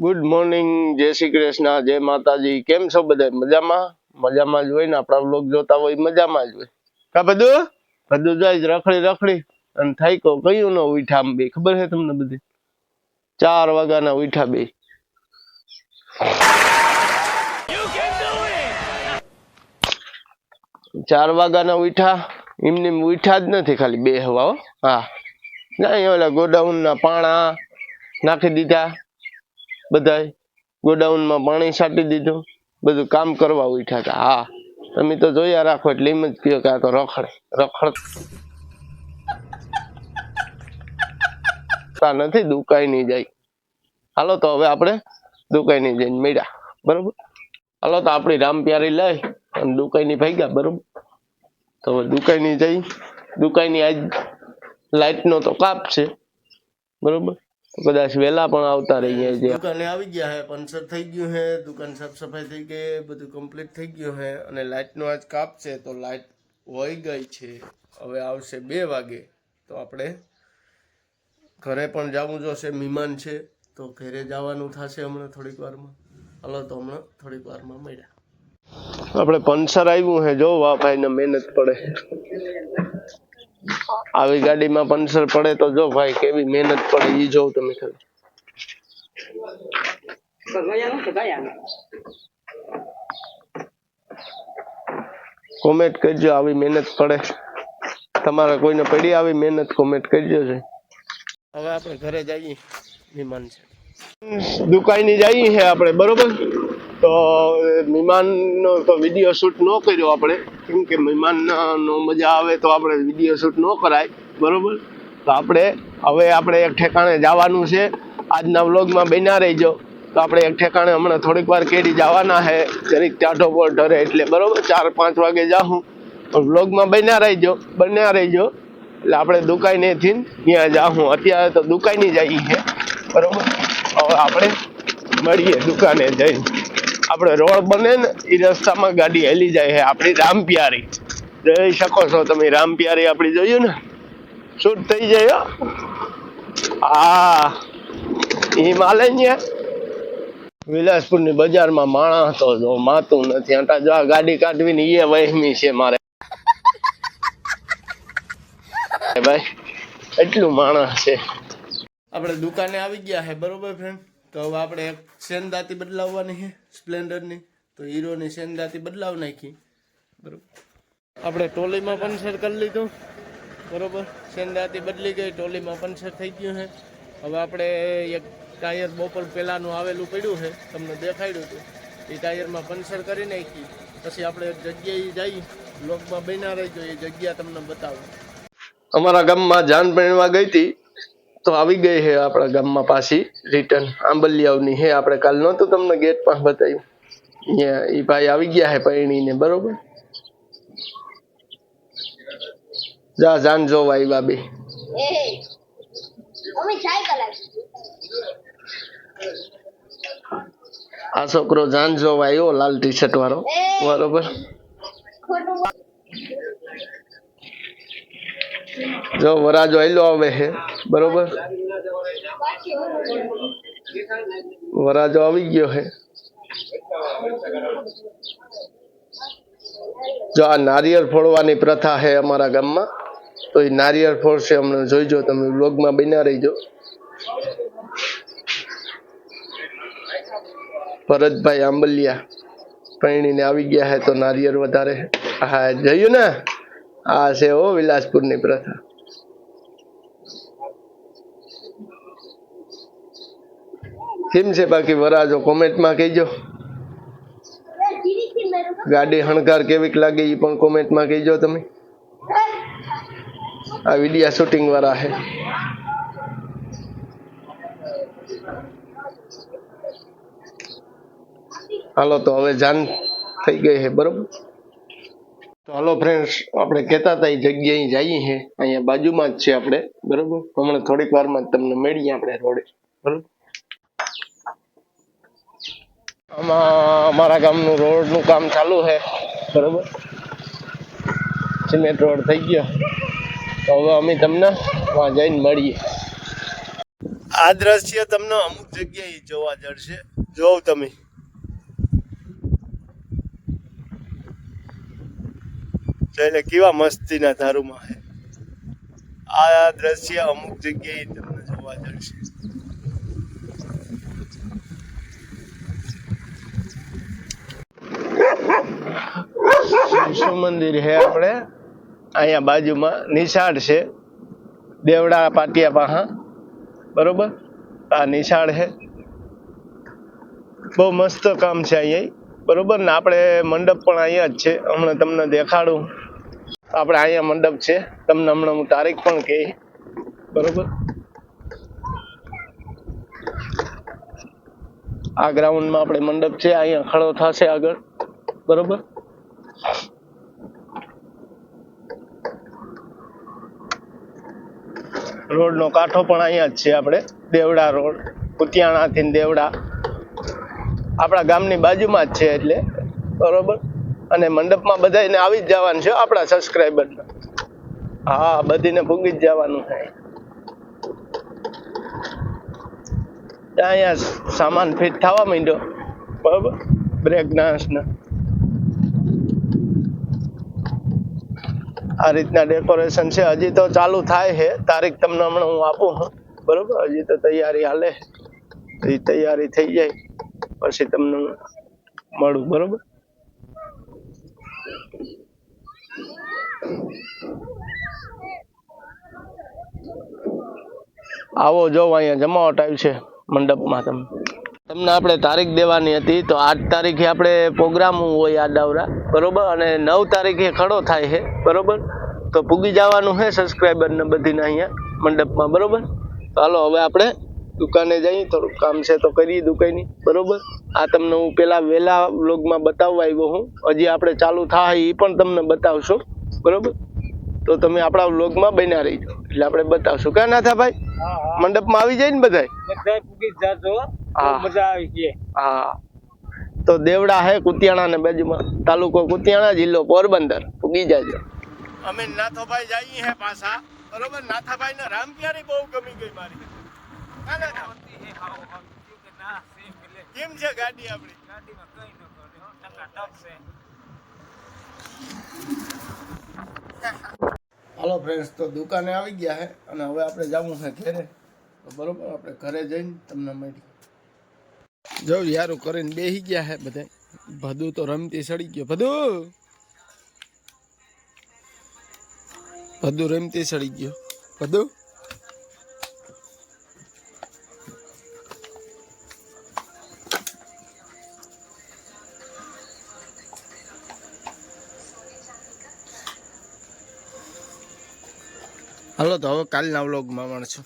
Good morning જય શ્રી કૃષ્ણ, જય માતાજી. કેમ છો બધા? મજામાં? મજામાં જ હોય ને? આપણા બ્લોગ જોતા હોય મજામાં જ હોય. કા બધું? બધું જાય રખડી રખડી. અને થાઈકો કયું નો ઉઠા બે? ખબર છે તમને બધી? ચાર વાગ્યાના ઉઠા બે. ચાર વાગ્યાના ઉઠા એમને એમ ઉઠા જ નથી ખાલી બે હવા, હો. હા. ના ઓલા ગોડાઉન ના પાણા નાખી દીધા. બધાય ગોડાઉનમાં પાણી છાંટી દીધું, બધું કામ કરવા ઉઠ્યા હતા હા, તમે તો જોયા રાખો એટલે એમ જ કહો કે આ તો રખડે રખડતા નથી, દુકાઈ નહીં જાય. હાલો તો હવે આપણે દુકાઈ નહીં જઈને મળ્યા, બરોબર? હાલો તો આપણી રામ પ્યારી લઈ અને દુકાઈ ની ભાગ્યા, બરોબર? તો હવે દુકાઈ ની જઈ દુકાઈ ની આજ લાઈટ નો તો કાપ છે, બરોબર? કદાચ વહેલા પણ આવતા રહીએ છે દુકાને આવી ગયા હે પંચર થઈ ગયું હે દુકાન સાફ સફાઈ થઈ ગઈ બધું કમ્પ્લીટ થઈ ગયું હે અને લાઈટ નો આજ કાપ છે તો લાઇટ વહી ગઈ છે. હવે આવશે બે વાગે તો આપણે ઘરે પણ જવું જોશે મહેમાન છે તો ઘરે જવાનું થશે હમણાં થોડીક વારમાં. હાલો તો હમણાં થોડીક વારમાં મળ્યા. આપણે પંચર આવ્યું હે જો વાહ ભાઈ ને મહેનત પડે. આવી ગાડીમાં પંચર પડે તો જો ભાઈ કેવી મહેનત પડે ઈ જોવ તમે ખાલી. કોમેન્ટ કરજો આવી મહેનત પડે. તમારે કોઈને પડી આવી મહેનત કોમેન્ટ કરજો છે. હવે આપણે ઘરે જઈએ વિમાન છે. દુકાનની જઈએ છે આપણે બરોબર? તો મહેમાનનો તો વીડિયો શૂટ ન કર્યો આપણે. કેમ કે મહેમાનનો મજા આવે તો આપણે વીડિયો શૂટ ન કરાય. બરોબર? તો આપણે, હવે આપણે એક ઠેકાણે જવાનું છે. આજના વ્લોગમાં બન્યા રહીજો. તો આપણે એક ઠેકાણે હમણાં થોડીક વાર કેરી જવાના છે. જરીક ટાઢો પર ઢરે એટલે, બરોબર? ચાર, પાંચ વાગે જાઉં વ્લોગમાં બન્યા રહીજો. બન્યા રહીજો. એટલે આપણે દુકાનેથી ત્યાં જાઉં અત્યારે તો દુકાને જઈએ બરોબર? હવે આપણે મળીએ દુકાને જઈને. આપણે રોડ બને ને એ રસ્તામાં ગાડી હેલી જાય છે. આપણી રામપ્યારી. જઈ શકો છો તમે, રામપ્યારી આપણી જોયું ને? શૂટ થઈ જાય હો. માલે ને વિલાસપુરની બજારમાં માણસ તો જો, માતું નથી. આટા જો આ ગાડી કાઢવી ને એ વહેમી છે મારે. ભાઈ, એટલું માણસ છે. આપણે દુકાને આવી ગયા છે બરોબર ફ્રેન્ડ તો હવે આપણે એક સેનદાતી બદલાવવાની છે, સ્પ્લેન્ડરની. તો હીરોની સેનદાતી બદલાવ નાખી. બરોબર. આપણે ટોલીમાં પંચર કરી લીધું. બરોબર. સેનદાતી બદલી ગઈ, ટોલીમાં પંચર થઈ ગયું છે. હવે આપણે એક ટાયર બપોર પહેલાંનું આવેલું પડ્યું છે, તમને દેખાડ્યું હતું. એ ટાયરમાં પંચર કરી નાખી. પછી આપણે એક જગ્યાએ જઈ, લોકમાં બન્યા રહીજો, એ જગ્યા તમને બતાવું. અમારા ગામમાં જાન પહેણવા ગઈ હતી. તો આવી ગઈ છે આપણા ગામમાં પાછી રિટર્ન આંબલિયાવની હે આપણે કાલ નહોતું તમને ગેટ પાસે બતાવ્યું. અહીંયા એ ભાઈ આવી ગયા છે પૈણીને બરોબર? જા, જાન જોવા આવ્યા બે. આ છોકરો જાન જોવા આવ્યો, લાલ ટી શર્ટ વાળો. બરોબર? જો વરાજો આયલો આવે છે. બરોબર? વરાજો આવી ગયો છે જો આ નારિયેળ ફોડવાની પ્રથા છે અમારા ગામમાં, તો એ નારિયેળ ફોડશે અમને જોઈજો, તમે બ્લોગમાં બન્યા રહીજો. ભરતભાઈ આંબલિયા પૈણીને આવી ગયા હે, તો નારિયેળ વધારે. હા જોયું ને? આ છે હો વિલાસપુરની પ્રથા. કેમ છે બાકી વરાજો? કોમેન્ટમાં કહેજો. ગાડી હણકાર કેવીક લાગે એ પણ કોમેન્ટમાં કહેજો તમે. આ વિડિયા શૂટિંગ વાળા છે હાલો, તો હવે જાન થઈ ગઈ છે બરોબર? તો હાલો ફ્રેન્ડ્સ આપણે કહેતા હતા એ જગ્યાએ જઈએ છે અહીંયા બાજુમાં જ છે આપણે, બરોબર? હમણાં થોડીક વારમાં જ તમને મળીએ આપણે રોડે. બરોબર? આમાં અમારા ગામનું રોડનું કામ ચાલુ છે. બરોબર? સિમેન્ટ રોડ થઈ ગયો. તો હવે અમે તમને ત્યાં જઈને મળીએ. આ દ્રશ્ય તમને અમુક જગ્યાએ જોવા જડશે. જોવ તમે. એટલે કેવા મસ્તીના ધારુમાં છે. આ દ્રશ્ય અમુક જગ્યાએ તમને જોવા જડશે. શિવ મંદિર છે આપણે. અહીંયા બાજુમાં નિશાળ છે. દેવડા પાટિયા પાહા. બરોબર? આ નિશાળ છે. બહુ મસ્ત કામ છે અહીંયા. બરોબર ને? આપણે મંડપ પણ અહીંયા જ છે. હમણાં તમને દેખાડું. આપણે અહીંયા મંડપ છે. તમને હમણાં હું તારીખ પણ કહી. બરોબર? આ ગ્રાઉન્ડમાં આપણે મંડપ છે. અહીંયા ખડો થશે આગળ. બરોબર? રોડનો કાંઠો પણ અહીંયા જ છે આપણે. દેવડા રોડ કુતિયાણાથી દેવડા. આપણા ગામની બાજુમાં જ છે એટલે, બરોબર? અને મંડપમાં બધાને આવી જ જવાનું છે આપણા સબસ્ક્રાઈબરના હા, બધીને ભૂગી જ જવાનું છે. અહીંયા સામાન ફિટ થવા માંડ્યો, બરોબર? બ્રેક ડાન્સના આ રીતના ડેકોરેશન છે. હજી તો ચાલુ થાય છે. તારીખ તમને હમણાં હું આપું બરોબર? હજી તો તૈયારી હાલે એ તૈયારી થઈ જાય. પછી તમને મળું. બરોબર? આવો જો અહીંયા જમાવટ આવી છે મંડપમાં તમે તમને આપણે તારીખ દેવાની હતી. તો આઠ તારીખે આપણે પ્રોગ્રામ હોય આડાવરા બરોબર? અને નવ તારીખે ખડો થાય છે બરોબર? તો પૂગી જવાનું છે સબસ્ક્રાઈબરને બધીને અહીંયા મંડપમાં બરોબર? તો હાલો હવે આપણે દુકાને જઈએ થોડુંક કામ છે તો કરીએ દુકાનની બરોબર? આ તમને હું પેલા વહેલા વ્લોગમાં બતાવવા આવ્યો હું. હજી આપણે ચાલુ થાય એ પણ તમને બતાવશું બરોબર? તો તમે આપણા વ્લોગમાં બન્યા રહીજો. એટલે આપણે બતાવશું. ક્યાં ના થાય ભાઈ? મંડપમાં આવી જાય ને બધા બધા પૂગી જાજો મજા આવી ગઈ. હા. તો દેવડા હે કુતિયાણા ને બાજુમાં. તાલુકો કુતિયાણા જિલ્લો પોરબંદર. પૂગી જાજો. અમે નાથાભાઈ જઈએ હે પાછા. બરોબર? નાથાભાઈ ને રામ પ્યારી બહુ ગમી ગઈ મારી? કેમ છે ગાડી આપણી? હાલો ફ્રેન્ડ્સ તો દુકાને આવી ગયા છે અને હવે આપણે જવું છે ઘરે. તો બરોબર આપણે ઘરે જઈને તમને મળી જો યારું કરીને બેસી ગયા હે બધા ભદુ તો રમતી સડી ગયો. ભદુ! ભદુ રમતી સડી ગયો. ભદુ! હાલો તો હવે કાલના વ્લોગમાં મળશું.